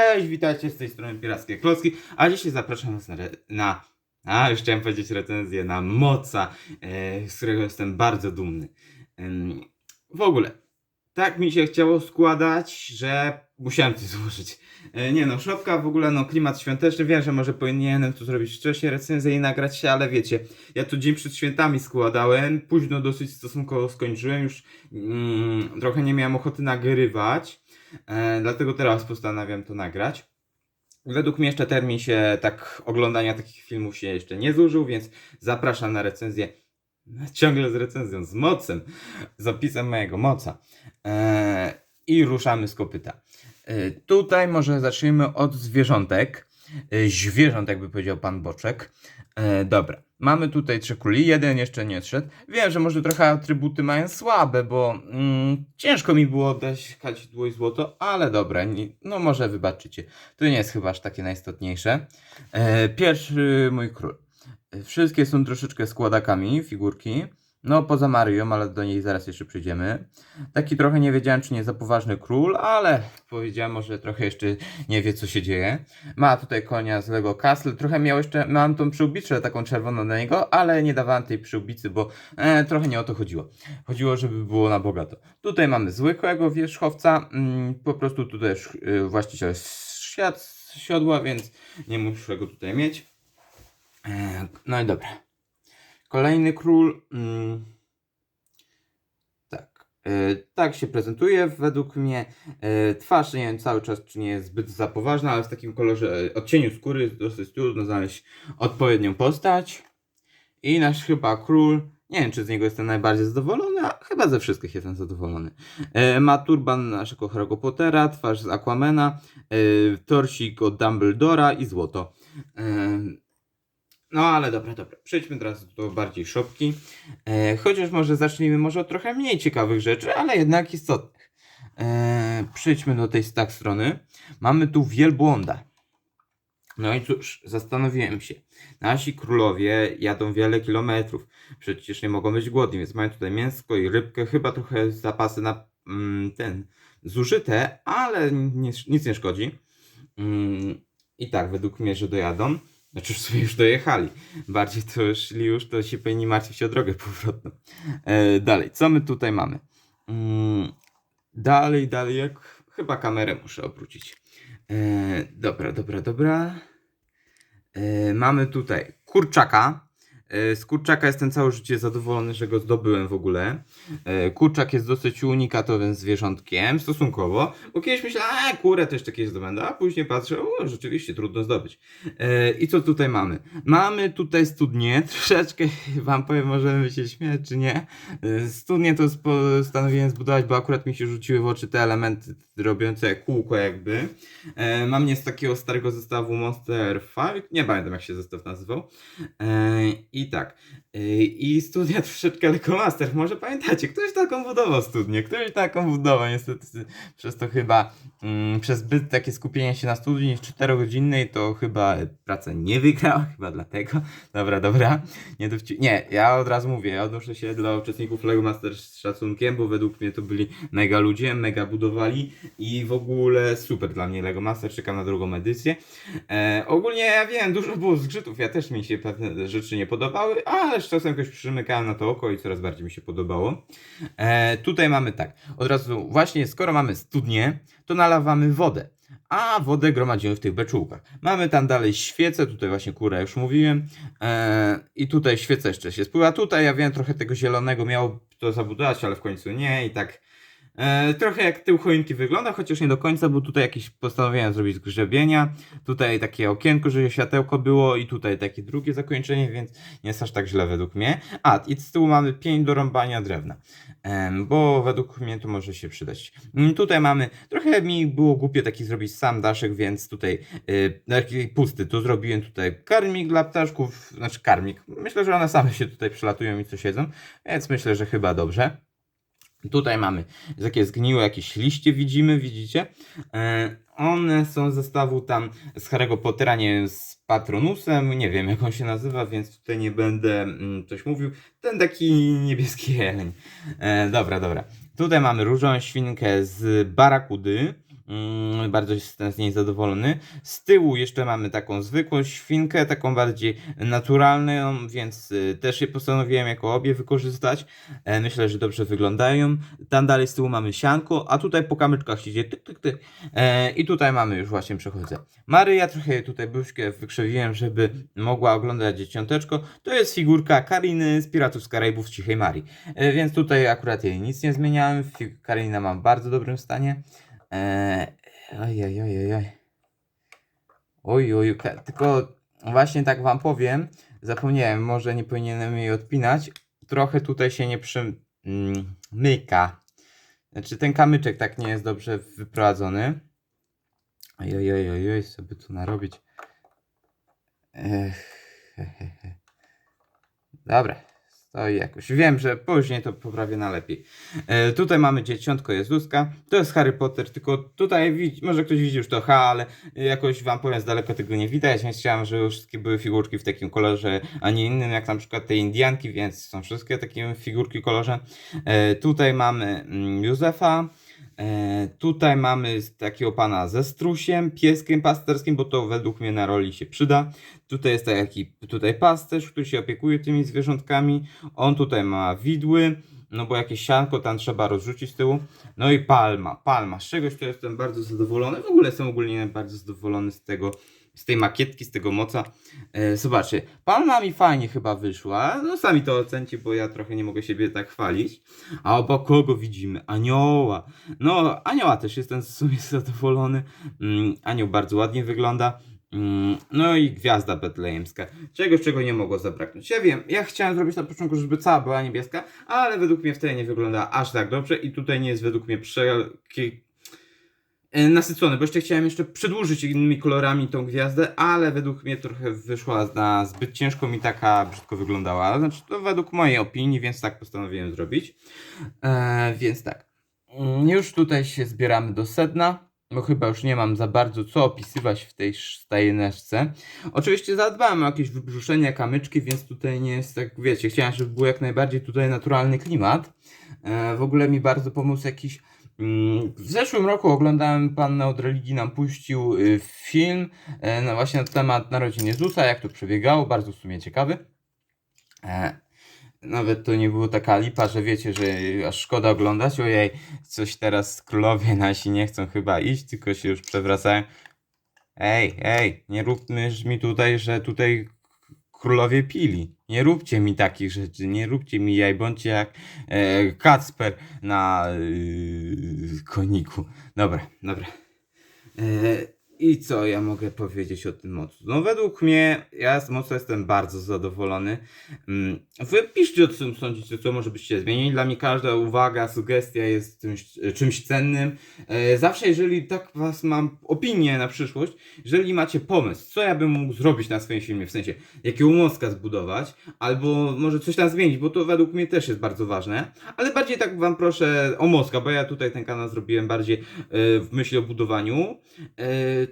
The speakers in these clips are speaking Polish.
Cześć, witajcie z tej strony Pirackie Klocki, a dzisiaj zapraszam was na, na a już chciałem powiedzieć recenzję na Moca, e, z którego jestem bardzo dumny. Em, w ogóle, tak mi się chciało składać, że musiałem coś złożyć. E, nie no, szopka w ogóle, no klimat świąteczny, wiem, że może powinienem tu zrobić wcześniej recenzję i nagrać się, ale wiecie, ja tu dzień przed świętami składałem, późno dosyć stosunkowo skończyłem, już mm, trochę nie miałem ochoty nagrywać. E, dlatego teraz postanawiam to nagrać. Według mnie jeszcze termin się tak oglądania takich filmów się jeszcze nie zużył, więc zapraszam na recenzję. Ciągle z recenzją, z mocem, z opisem mojego moca. E, I ruszamy z kopyta. E, tutaj może zacznijmy od zwierzątek. E, zwierząt, jakby powiedział pan Boczek. E, dobra, mamy tutaj trzy króli, jeden jeszcze nie szedł. Wiem, że może trochę atrybuty mają słabe, bo mm, ciężko mi było dać kadzidło i złoto, ale dobra, nie, no może wybaczycie. To nie jest chyba aż takie najistotniejsze. E, pierwszy mój król. E, Wszystkie są troszeczkę składakami, figurki. No, poza Marią, ale do niej zaraz jeszcze przyjdziemy. Taki trochę nie wiedziałem, czy nie za poważny król, ale powiedziałem, może trochę jeszcze nie wie, co się dzieje. Ma tutaj konia z Lego Castle. Trochę miał jeszcze, mam tą przyłbiczkę taką czerwoną na niego, ale nie dawałem tej przyłbicy, bo e, trochę nie o to chodziło. Chodziło, żeby było na bogato. Tutaj mamy zwykłego wierzchowca. Mm, po prostu tutaj już y, właściciel siad, siodła, więc nie muszę go tutaj mieć. E, no i dobra. Kolejny król. Mm, tak. E, tak się prezentuje według mnie. E, twarz nie wiem cały czas, czy nie jest zbyt za poważna, ale w takim kolorze, e, odcieniu skóry dosyć trudno znaleźć odpowiednią postać. I nasz chyba król. Nie wiem, czy z niego jestem najbardziej zadowolony, a chyba ze wszystkich jestem zadowolony. E, ma turban naszego Harry'ego Pottera, twarz z Aquamana, e, torsik od Dumbledora i złoto. E, no ale dobra, dobra. Przejdźmy teraz do bardziej szopki. E, chociaż może zacznijmy może od trochę mniej ciekawych rzeczy, ale jednak istotnych. E, przejdźmy do tej tak strony. Mamy tu wielbłąda. No i cóż, zastanowiłem się. Nasi królowie jadą wiele kilometrów. Przecież nie mogą być głodni, więc mają tutaj mięsko i rybkę. Chyba trochę zapasy na mm, ten zużyte, ale nie, nic nie szkodzi. Mm, I tak, według mnie, że dojadą. Znaczy w sumie już dojechali. Bardziej to szli już, to się powinni martwić o drogę powrotną. E, dalej, co my tutaj mamy? Mm, dalej, dalej, jak chyba kamerę muszę obrócić. E, dobra, dobra, dobra. E, mamy tutaj kurczaka. E, z kurczaka jestem całe życie zadowolony, że go zdobyłem w ogóle. E, kurczak jest dosyć unikatowym zwierzątkiem, stosunkowo. Bo kiedyś myślałem, a kurę też takie zdobędę, a później patrzę, o rzeczywiście trudno zdobyć. E, I co tutaj mamy? Mamy tutaj studnię, troszeczkę wam powiem, możemy się śmiać czy nie. Studnię to postanowiłem zbudować, bo akurat mi się rzuciły w oczy te elementy robiące kółko jakby. E, mam nie z takiego starego zestawu Monster Fight, nie pamiętam jak się zestaw nazywał. E, I tak. E, I studnia troszeczkę Lego Master, może pamiętacie, ktoś taką budował studnię, ktoś taką budował, niestety przez to chyba, mm, przez zbyt takie skupienie się na studni 4-godzinnej, to chyba praca nie wygrała, chyba dlatego. Dobra, dobra, nie dowci- Nie, ja od razu mówię, ja odnoszę się dla uczestników Lego Master z szacunkiem, bo według mnie to byli mega ludzie, mega budowali i w ogóle super dla mnie Lego Master, czekam na drugą edycję. E, ogólnie ja wiem, dużo było zgrzytów, ja też mi się pewne rzeczy nie podobały, ale z czasem jakoś przymykałem na to oko i coraz bardziej mi się podobało. E, tutaj mamy tak, od razu właśnie skoro mamy studnię, to nalewamy wodę. A wodę gromadzimy w tych beczułkach. Mamy tam dalej świecę, tutaj właśnie kurę już mówiłem. E, I tutaj świeca jeszcze się spływa. Tutaj ja wiem, trochę tego zielonego miało to zabudować, ale w końcu nie i tak. E, trochę jak tył choinki wygląda, chociaż nie do końca, bo tutaj jakieś postanowiłem zrobić zgrzebienia. Tutaj takie okienko, żeby światełko było i tutaj takie drugie zakończenie, więc nie jest aż tak źle według mnie. A, i z tyłu mamy pień do rąbania drewna, Em, bo według mnie to może się przydać. Mm, Tutaj mamy, trochę mi było głupie taki zrobić sam daszek, więc tutaj y, taki pusty, tu zrobiłem tutaj karmik dla ptaszków, znaczy karmik. Myślę, że one same się tutaj przylatują i coś jedzą, więc myślę, że chyba dobrze. Tutaj mamy takie zgniłe jakieś liście widzimy, widzicie? E, one są z zestawu tam z Harry'ego Pottera, nie z Patronusem, nie wiem jak on się nazywa, więc tutaj nie będę mm, coś mówił. Ten taki niebieski jeleń. E, dobra, dobra. Tutaj mamy różową świnkę z barakudy. Mm, bardzo jestem z niej zadowolony. Z tyłu jeszcze mamy taką zwykłą świnkę, taką bardziej naturalną, więc y, też je postanowiłem jako obie wykorzystać. E, myślę, że dobrze wyglądają. Tam dalej z tyłu mamy sianko, a tutaj po kamyczkach się dzieje tyk, tyk, tyk. E, I tutaj mamy już właśnie przechodzę. Maryja trochę tutaj buźkę wykrzywiłem, żeby mogła oglądać dzieciąteczko. To jest figurka Kariny z Piratów z Karaibów Cichej Marii. E, więc tutaj akurat jej nic nie zmieniałem. Karina mam w bardzo dobrym stanie. Eee, oj, oj, oj, oj, oj. Oj, tylko właśnie tak wam powiem, zapomniałem, może nie powinienem jej odpinać. Trochę tutaj się nie przymyka. Znaczy ten kamyczek tak nie jest dobrze wyprowadzony. Oj, oj, oj, oj, oj, by tu narobić. Ech, he, he. Dobra, stoi jakoś. Wiem, że później to poprawię na lepiej. E, tutaj mamy dzieciątko Jezuska. To jest Harry Potter, tylko tutaj widzi, może ktoś widzi już to H, ale jakoś wam powiem z tego nie widać, więc chciałem, żeby wszystkie były figurki w takim kolorze, a nie innym, jak na przykład te Indianki, więc są wszystkie takie figurki w kolorze. E, tutaj mamy mm, Józefa. E, tutaj mamy takiego pana ze strusiem, pieskiem pasterskim, bo to według mnie na roli się przyda. Tutaj jest taki tutaj pasterz, który się opiekuje tymi zwierzątkami. On tutaj ma widły, no bo jakieś sianko tam trzeba rozrzucić z tyłu. No i palma, palma. Z czegoś to jestem bardzo zadowolony. W ogóle jestem ogólnie bardzo zadowolony z tego, z tej makietki, z tego moca. E, zobaczcie, palma mi fajnie chyba wyszła. No sami to ocencie, bo ja trochę nie mogę siebie tak chwalić. A obok kogo widzimy? Anioła. No, anioła też jestem w sumie zadowolony. Mm, anioł bardzo ładnie wygląda. Mm, No i gwiazda betlejemska. Czegoś, czego nie mogło zabraknąć. Ja wiem, ja chciałem zrobić na początku, żeby cała była niebieska, ale według mnie wtedy nie wygląda aż tak dobrze i tutaj nie jest według mnie prze... e, nasycony, bo jeszcze chciałem jeszcze przedłużyć innymi kolorami tą gwiazdę, ale według mnie trochę wyszła na zbyt ciężko mi taka brzydko wyglądała. Znaczy to według mojej opinii, więc tak postanowiłem zrobić. E, więc tak. Mm, Już tutaj się zbieramy do sedna, bo chyba już nie mam za bardzo co opisywać w tej stajneczce. Oczywiście zadbałem o jakieś wybrzuszenia, kamyczki, więc tutaj nie jest tak, wiecie, chciałem, żeby był jak najbardziej tutaj naturalny klimat. E, w ogóle mi bardzo pomógł jakiś w zeszłym roku oglądałem, pan od religii nam puścił y, film no właśnie na temat narodzin Jezusa, jak to przebiegało, bardzo w sumie ciekawy. E, nawet to nie było taka lipa, że wiecie, że aż szkoda oglądać. Ojej, coś teraz królowie nasi nie chcą chyba iść, tylko się już przewracają. Ej, ej, nie róbmy mi tutaj, że tutaj królowie pili. Nie róbcie mi takich rzeczy, nie róbcie mi jaj, bądźcie jak e, Kacper na e, koniku. Dobra, dobra. E, I co ja mogę powiedzieć o tym mocu? No według mnie, ja z mocu jestem bardzo zadowolony. Mm, Wy piszcie o tym sądzicie, co może byście zmienili. Dla mnie każda uwaga, sugestia jest czymś, czymś cennym. E, Zawsze jeżeli tak was mam opinię na przyszłość, jeżeli macie pomysł, co ja bym mógł zrobić na swoim filmie, w sensie jakiego mostka zbudować, albo może coś tam zmienić, bo to według mnie też jest bardzo ważne, ale bardziej tak wam proszę o mostka, bo ja tutaj ten kanał zrobiłem bardziej e, w myśli o budowaniu.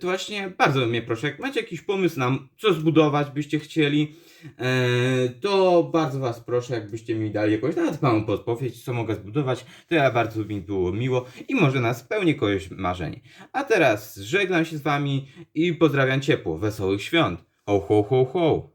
To właśnie bardzo mnie proszę, jak macie jakiś pomysł na co zbudować byście chcieli, e, to bardzo was proszę, jakbyście mi dali jakąś nawet małą podpowiedź, co mogę zbudować, to ja bardzo mi było miło i może nas spełni kogoś marzenie. A teraz żegnam się z wami i pozdrawiam ciepło, wesołych świąt. Ho, ho, ho, ho.